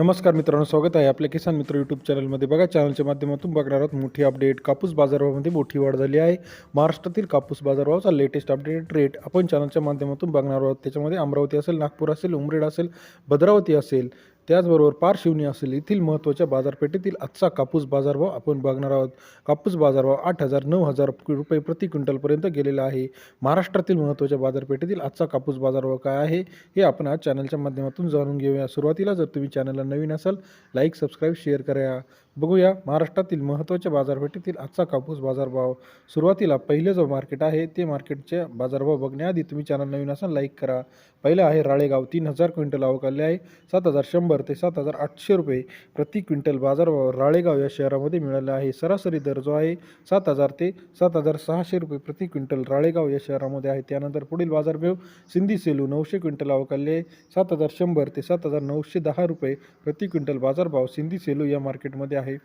नमस्कार मित्रांनो स्वागत आहे आपल्या किसान मित्र यूट्यूब चॅनलमध्ये बघा चॅनलच्या माध्यमातून बघणार आहोत मोठी अपडेट कापूस बाजारभावामध्ये मोठी वाढ झाली आहे. महाराष्ट्रातील कापूस बाजारभावाचा लेटेस्ट अपडेटेड रेट आपण चॅनलच्या माध्यमातून बघणार आहोत. त्याच्यामध्ये अमरावती असेल नागपूर असेल उमरेड असेल भद्रावती असेल. त्याचबरोबर पारशिवनी असेल येथील महत्त्वाच्या बाजारपेठेतील आजचा कापूस बाजारभाव आपण बघणार आहोत. कापूस बाजारभाव आठ हजार नऊ हजार रुपये प्रति क्विंटलपर्यंत गेलेला आहे. महाराष्ट्रातील महत्त्वाच्या बाजारपेठेतील आजचा कापूस बाजारभाव काय आहे हे आपण आज चॅनलच्या माध्यमातून जाणून घेऊया. सुरुवातीला जर तुम्ही चॅनलला नवीन असाल लाईक सबस्क्राईब शेअर करा. बघूया महाराष्ट्रातील महत्त्वाच्या बाजारपेठेतील आजचा कापूस बाजारभाव. सुरुवातीला पहिलं जो मार्केट आहे ते मार्केटचे बाजारभाव बघण्याआधी तुम्ही चॅनल नवीन असाल लाईक करा. पहिलं आहे राळेगाव तीन हजार क्विंटल आवक आले आहे. सात हजार शंभर ते सात हजार आठशे रुपये प्रति क्विंटल बाजारभाव राळेगाव या शहरामध्ये मिळाला आहे. सरासरी दर जो आहे सात हजार ते सात हजार सहाशे रुपये प्रति क्विंटल राळेगाव या शहरामध्ये आहे. त्यानंतर पुढील बाजारभाव सिंधी सेलू नऊशे क्विंटल अवकाल्य आहे सात हजार शंभर ते सात हजार नऊशे दहा रुपये प्रति क्विंटल बाजारभाव सिंधी सेलू या मार्केटमध्ये आहे.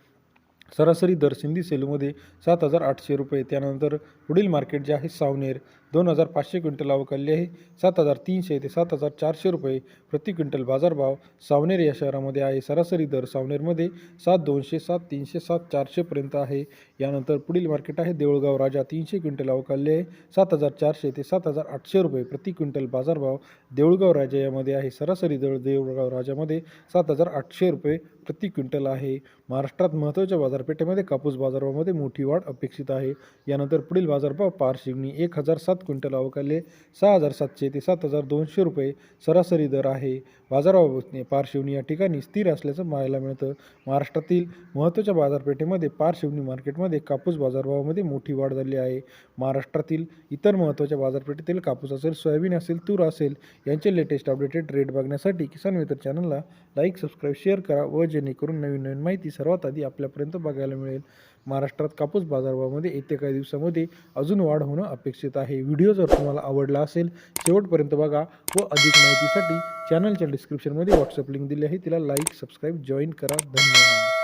सरासरी दर सिंधी सेलूमध्ये सात हजार आठशे रुपये. त्यानंतर पुढील मार्केट जे आहे सावनेर. दोन हजार पाचशे क्विंटल आवक आहे. सात हजार तीनशे ते सात हजार चारशे रुपये प्रति क्विंटल बाजारभाव सावनेर या शहरामध्ये आहे. सरासरी दर सावनेरमध्ये सात दोनशे सात तीनशे सात चारशेपर्यंत आहे. यानंतर पुढील मार्केट आहे. देऊळगाव राजा तीनशे क्विंटल आवक आहे. सात हजार चारशे ते सात हजार आठशे रुपये प्रति क्विंटल बाजारभाव देऊळगाव राजा यामध्ये आहे. सरासरी दर देऊळगाव राजामध्ये सात हजार आठशे रुपये प्रति क्विंटल आहे. महाराष्ट्रात महत्त्वाच्या बाजारपेठेमध्ये कापूस बाजारभावामध्ये मोठी वाढ अपेक्षित आहे. यानंतर पुढील बाजारभाव पारशिवनी एक हजार सात क्विंटल अवकाले सहा हजार सातशे ते सात हजार दोनशे रुपये सरासरी दर आहे. बाजारभाव पारशिवनी या ठिकाणी स्थिर असल्याचं पाहायला मिळतं. महाराष्ट्रातील महत्त्वाच्या बाजारपेठेमध्ये पारशिवनी मार्केटमध्ये कापूस बाजारभावामध्ये मोठी वाढ झाली आहे. महाराष्ट्रातील इतर महत्त्वाच्या बाजारपेठेतील कापूस असेल सोयाबीन असेल तूर असेल यांचे लेटेस्ट अपडेटेड रेट बघण्यासाठी किसान मित्र चॅनलला लाईक सबस्क्राईब शेअर करा व जेणेकरून नवीन नवीन माहिती सर्वात आधी आपल्यापर्यंत बघायला मिळेल. महाराष्ट्रात कापूस बाजारभावामध्ये येत्या काही दिवसामध्ये अजून वाढ होणं अपेक्षित आहे. व्हिडिओ जर तुम्हाला आवडला असेल शेवटपर्यंत बघा व अधिक माहितीसाठी चॅनलच्या डिस्क्रिप्शनमध्ये व्हॉट्सअप लिंक दिली आहे. तिला लाईक सबस्क्राईब जॉईन करा. धन्यवाद.